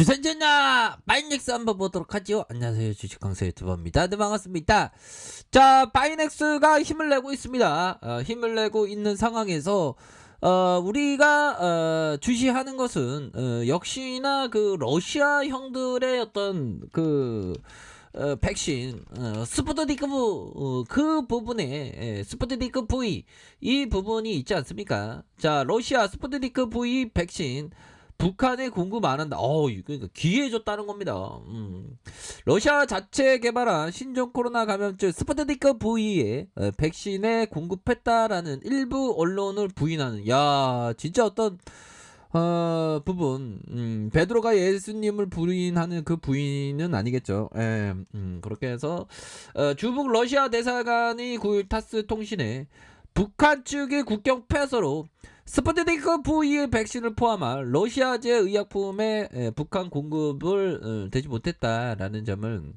주선전나 바이넥스 한번 보도록 하죠. 안녕하세요. 주식강사 유튜버입니다. 네, 반갑습니다. 자, 바이넥스가 힘을 내고 있습니다. 어, 힘을 내고 있는 상황에서 어, 우리가 어, 주시하는 것은 어, 역시나 그 러시아 형들의 어떤 그 어, 백신 어, 스푸트니크 부, 어, 그 부분에 예, 스푸트니크 V 이 부분이 있지 않습니까? 자, 러시아 스푸트니크 V 백신 북한에 공급 안 한다. 어, 이거 그러니까 기회 줬다는 겁니다. 음. 러시아 자체 개발한 신종 코로나 감염증 스푸트니크 V의 어, 백신에 공급했다라는 일부 언론을 부인하는. 야, 진짜 어떤 어, 부분, 음, 베드로가 예수님을 부인하는 그 부인은 아니겠죠. 예, 음, 그렇게 해서, 어, 주북 러시아 대사관이 9일 타스 통신에 북한 측의 국경 폐쇄로 스푸트니크 V의 백신을 포함한 러시아제 의약품의 에, 북한 공급을 어, 되지 못했다라는 점을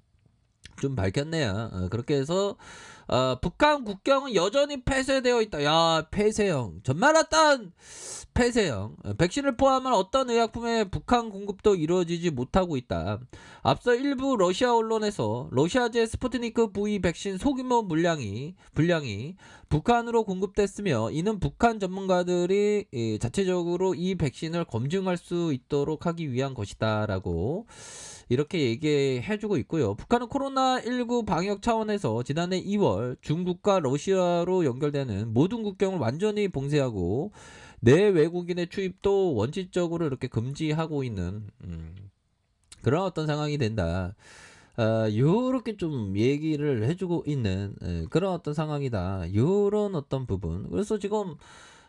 좀 밝혔네요. 어, 그렇게 해서 어, 북한 국경은 여전히 폐쇄되어 있다. 야 폐쇄형 전말 어떤 폐쇄형 어, 백신을 포함한 어떤 의약품의 북한 공급도 이루어지지 못하고 있다. 앞서 일부 러시아 언론에서 러시아제 스푸트니크 V 백신 소규모 물량이 분량이 북한으로 공급됐으며 이는 북한 전문가들이 이, 자체적으로 이 백신을 검증할 수 있도록 하기 위한 것이다라고 이렇게 얘기해주고 있고요. 북한은 코로나19 방역 차원에서 지난해 2월 중국과 러시아로 연결되는 모든 국경을 완전히 봉쇄하고 내 외국인의 출입도 원칙적으로 이렇게 금지하고 있는 음, 그런 어떤 상황이 된다. 어, 요렇게 좀 얘기를 해주고 있는 에, 그런 어떤 상황이다. 요런 어떤 부분. 그래서 지금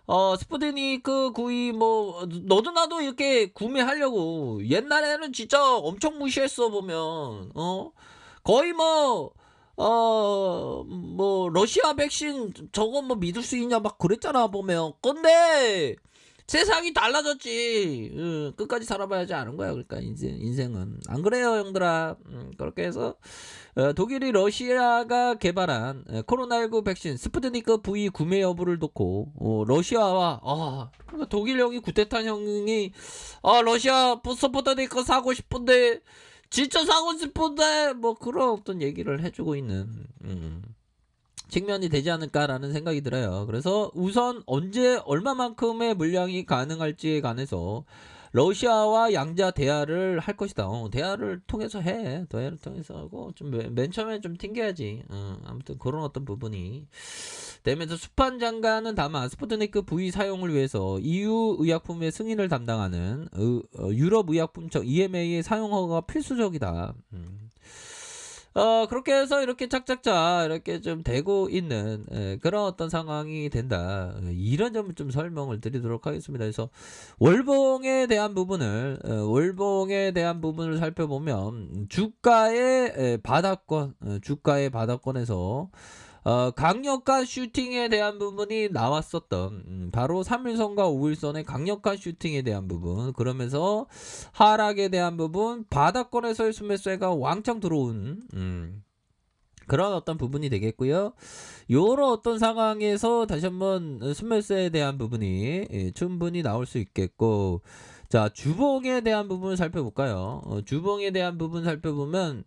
어, 스푸트니크 구이 뭐 너도 나도 이렇게 구매하려고. 옛날에는 진짜 엄청 무시했어 보면. 어? 거의 뭐 어, 뭐, 러시아 백신 저거 뭐 믿을 수 있냐 막 그랬잖아, 보면. 근데, 세상이 달라졌지. 응, 끝까지 살아봐야지 아는 거야. 그러니까, 인생, 인생은. 안 그래요, 형들아. 음, 그렇게 해서, 어, 독일이 러시아가 개발한 에, 코로나19 백신 스푸트니크 V 구매 여부를 놓고, 어, 러시아와, 아, 그러니까 독일 형이 구테탄 형이, 아, 러시아 스푸트니크 사고 싶은데, 진짜 사고 싶은데 뭐 그런 어떤 얘기를 해주고 있는 음, 측면이 되지 않을까라는 생각이 들어요. 그래서 우선 언제 얼마만큼의 물량이 가능할지에 관해서 러시아와 양자 대화를 할 것이다. 어, 대화를 통해서 해. 대화를 통해서 하고 좀 맨 처음에 좀 튕겨야지. 어, 아무튼 그런 어떤 부분이 되면서 수판 장관은 다만 스푸트니크 V 사용을 위해서 EU 의약품의 승인을 담당하는 의- 어, 유럽 의약품청 EMA의 사용 허가가 필수적이다. 음. 어, 그렇게 해서 이렇게 착착착 이렇게 좀 되고 있는 에, 그런 어떤 상황이 된다. 에, 이런 점을 좀 설명을 드리도록 하겠습니다. 그래서 월봉에 대한 부분을 에, 월봉에 대한 부분을 살펴보면 주가의 에, 바닥권, 에, 주가의 바닥권에서 어, 강력한 슈팅에 대한 부분이 나왔었던 음, 바로 3일선과 5일선의 강력한 슈팅에 대한 부분 그러면서 하락에 대한 부분 바닥권에서의 수매수가 왕창 들어온 음, 그런 어떤 부분이 되겠고요. 요런 어떤 상황에서 다시 한번 수매수에 대한 부분이 예, 충분히 나올 수 있겠고 자 주봉에 대한 부분을 살펴볼까요? 어, 주봉에 대한 부분 살펴보면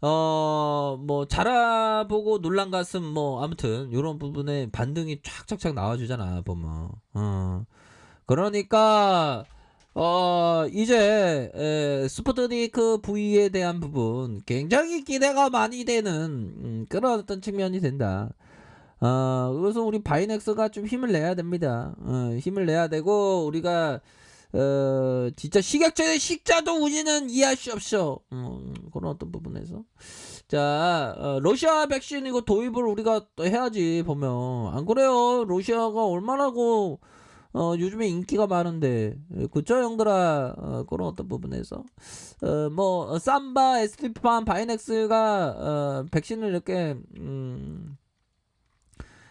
어, 뭐, 자라보고 놀란 가슴, 뭐, 아무튼, 요런 부분에 반등이 쫙쫙쫙 나와주잖아, 보면. 어. 그러니까, 어, 이제, 에, 스푸트니크 V에 대한 부분, 굉장히 기대가 많이 되는, 음, 그런 어떤 측면이 된다. 어, 그래서 우리 바이넥스가 좀 힘을 내야 됩니다. 어, 힘을 내야 되고, 우리가, 어, 진짜 식약처의 식자도 우리는 이해할 수 없어. 음, 그런 어떤 부분에서. 자, 어, 러시아 백신 이거 도입을 우리가 또 해야지, 보면. 안 그래요? 러시아가 얼마나고, 어, 요즘에 인기가 많은데. 예, 그쵸, 형들아? 어, 그런 어떤 부분에서. 어, 뭐, 어, 삼바, SP판, 바이넥스가, 어, 백신을 이렇게, 음, 아,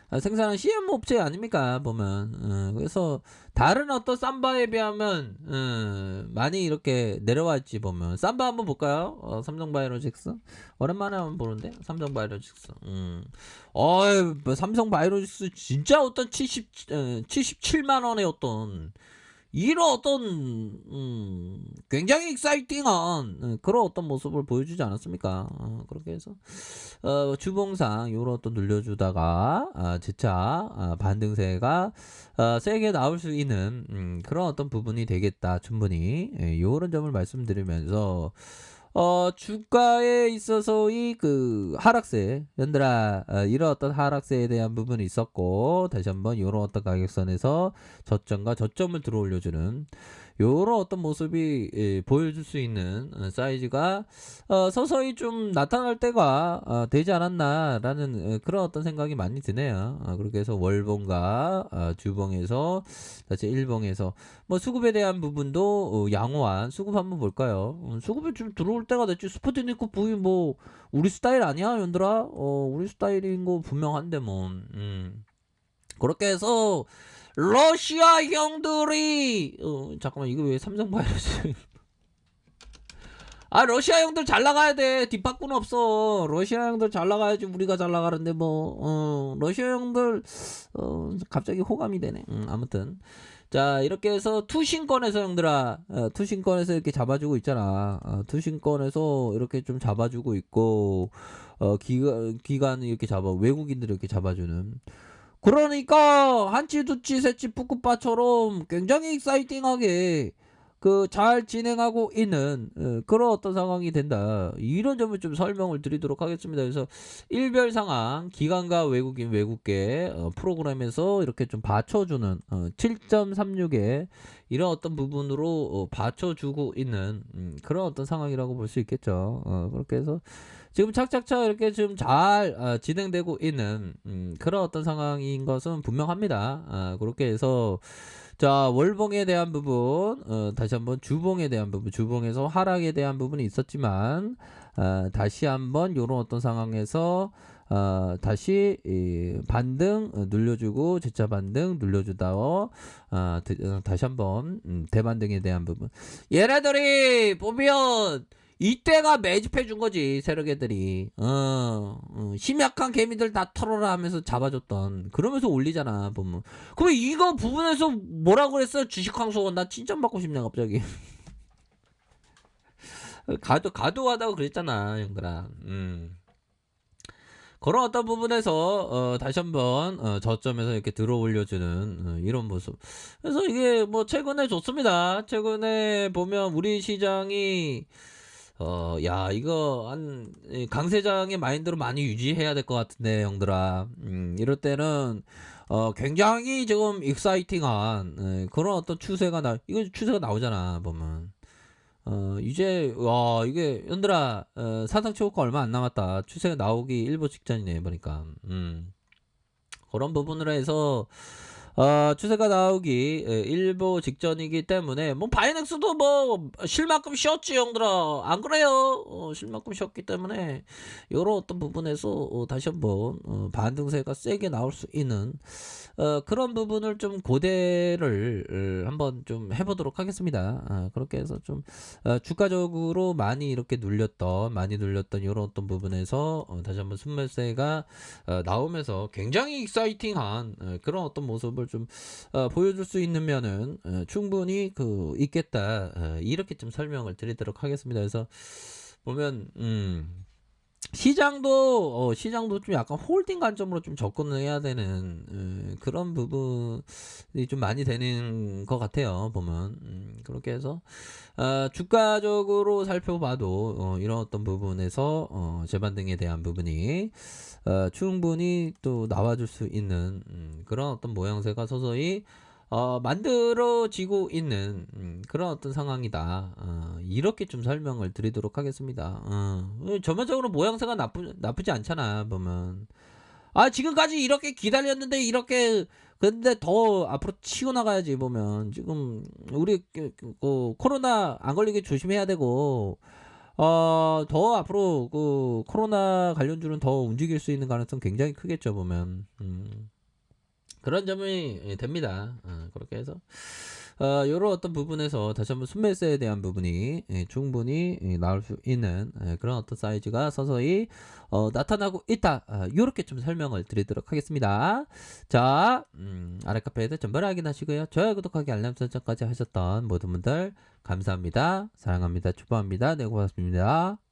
생산한 CM 업체 아닙니까 보면. 어, 그래서 다른 어떤 삼바에 비하면 어, 많이 이렇게 내려왔지 보면. 삼바 한번 볼까요? 어, 삼성 바이오로직스? 오랜만에 한번 보는데? 삼성 바이오로직스. 음. 어이 뭐 삼성 바이오로직스 진짜 어떤 70 어, 77만 원의 어떤 이런 어떤 음, 굉장히 익사이팅한 어, 그런 어떤 모습을 보여주지 않았습니까? 어, 그렇게 해서 어, 주봉상 요런 어떤 눌려주다가 아, 재차 아, 반등세가 아, 세게 나올 수 있는 음, 그런 어떤 부분이 되겠다 충분히 예, 요런 점을 말씀드리면서 어, 주가에 있어서의 그 하락세, 연들아, 어, 이런 어떤 하락세에 대한 부분이 있었고, 다시 한번 이런 어떤 가격선에서 저점과 저점을 들어 올려주는 요런 어떤 모습이 예, 보여줄 수 있는 어, 사이즈가 어, 서서히 좀 나타날 때가 어, 되지 않았나라는 어, 그런 어떤 생각이 많이 드네요. 어, 그렇게 해서 월봉과 어, 주봉에서 다시 일봉에서 뭐 수급에 대한 부분도 어, 양호한 수급 한번 볼까요? 어, 수급이 좀 들어올 때가 됐지. 스푸트니크 부위 뭐 우리 스타일 아니야, 연들아? 어, 우리 스타일인 거 분명한데 뭐. 음. 그렇게 해서 러시아 형들이 어, 잠깐만 이거 왜 삼성 바이러스? 아 러시아 형들 잘 나가야 돼. 뒷바꾸는 없어. 러시아 형들 잘 나가야지 우리가 잘 나가는데 뭐 어, 러시아 형들 어, 갑자기 호감이 되네. 음, 아무튼. 자 이렇게 해서 투신권에서 형들아 어, 투신권에서 이렇게 잡아주고 있잖아. 어, 투신권에서 이렇게 좀 잡아주고 있고 어, 기간 기간 이렇게 잡아 외국인들 이렇게 잡아주는 그러니까 한치 두치 셋치 푸꾸빠처럼 굉장히 익사이팅하게 그 잘 진행하고 있는 어, 그런 어떤 상황이 된다. 이런 점을 좀 설명을 드리도록 하겠습니다. 그래서 일별 상황 기관과 외국인 외국계 어, 프로그램에서 이렇게 좀 받쳐주는 어, 7.36에 이런 어떤 부분으로 어, 받쳐주고 있는 음, 그런 어떤 상황이라고 볼 수 있겠죠. 어, 그렇게 해서 지금 착착착 이렇게 좀잘 어, 진행되고 있는 음, 그런 어떤 상황인 것은 분명합니다. 아, 그렇게 해서 자 월봉에 대한 부분 어, 다시 한번 주봉에 대한 부분 주봉에서 하락에 대한 부분이 있었지만 어, 다시 한번 이런 어떤 상황에서 어, 다시 이 반등 어, 눌려주고 재차 반등 눌려주다어 어, 드- 어, 다시 한번 음, 대반등에 대한 부분 얘네들이 보면 이때가 매집해 준 거지 세력애들이. 어, 어. 심약한 개미들 다 털어라 하면서 잡아줬던. 그러면서 올리잖아 보면. 그럼 이거 부분에서 뭐라 그랬어? 주식황소원. 나 칭찬 받고 싶네 갑자기. 가도 가도하다고 그랬잖아 형들아. 음. 그런 어떤 부분에서 어, 다시 한번 어, 저점에서 이렇게 들어 올려주는 어, 이런 모습. 그래서 이게 뭐 최근에 좋습니다. 최근에 보면 우리 시장이 어, 야, 이거, 한, 이 강세장의 마인드로 많이 유지해야 될 것 같은데, 형들아. 음, 이럴 때는, 어, 굉장히 지금 익사이팅한, 예, 그런 어떤 추세가 나, 이거 추세가 나오잖아, 보면. 어, 이제, 와, 이게, 형들아, 어, 사상 초과 얼마 안 남았다. 추세가 나오기 일보 직전이네, 보니까. 음. 그런 부분으로 해서, 어, 추세가 나오기 예, 일보 직전이기 때문에 뭐 바이넥스도 뭐쉴 만큼 쉬었지 형들아. 안 그래요? 어, 쉴 만큼 쉬었기 때문에 이런 어떤 부분에서 어, 다시 한번 어, 반등세가 세게 나올 수 있는 어, 그런 부분을 좀 고대를 어, 한번 좀 해보도록 하겠습니다. 아, 그렇게 해서 좀 어, 주가적으로 많이 이렇게 눌렸던 많이 눌렸던 이런 어떤 부분에서 어, 다시 한번 순매세가 어, 나오면서 굉장히 익사이팅한 어, 그런 어떤 모습을 좀 어, 보여줄 수 있는 면은 어, 충분히 그 있겠다 어, 이렇게 좀 설명을 드리도록 하겠습니다. 그래서 보면 음. 시장도 어, 시장도 좀 약간 홀딩 관점으로 좀 접근을 해야 되는 어, 그런 부분이 좀 많이 되는 것 같아요 보면. 음, 그렇게 해서 어, 주가적으로 살펴봐도 어, 이런 어떤 부분에서 어, 재반등에 대한 부분이 어, 충분히 또 나와줄 수 있는 음, 그런 어떤 모양새가 서서히 어, 만들어지고 있는 음, 그런 어떤 상황이다. 어, 이렇게 좀 설명을 드리도록 하겠습니다. 어, 전반적으로 모양새가 나쁘, 나쁘지 않잖아, 보면. 아, 지금까지 이렇게 기다렸는데, 이렇게, 근데 더 앞으로 치고 나가야지, 보면. 지금, 우리, 그, 그, 그 코로나 안 걸리게 조심해야 되고, 어, 더 앞으로 그 코로나 관련주는 더 움직일 수 있는 가능성 굉장히 크겠죠, 보면. 음. 그런 점이 됩니다. 어, 그렇게 해서 어, 이런 어떤 부분에서 다시 한번 순매수에 대한 부분이 예, 충분히 예, 나올 수 있는 예, 그런 어떤 사이즈가 서서히 어, 나타나고 있다. 아, 이렇게 좀 설명을 드리도록 하겠습니다. 자, 음, 아래 카페에도 전부를 확인하시고요. 좋아요, 구독하기, 알람 설정까지 하셨던 모든 분들 감사합니다. 사랑합니다. 축복합니다. 네, 고맙습니다.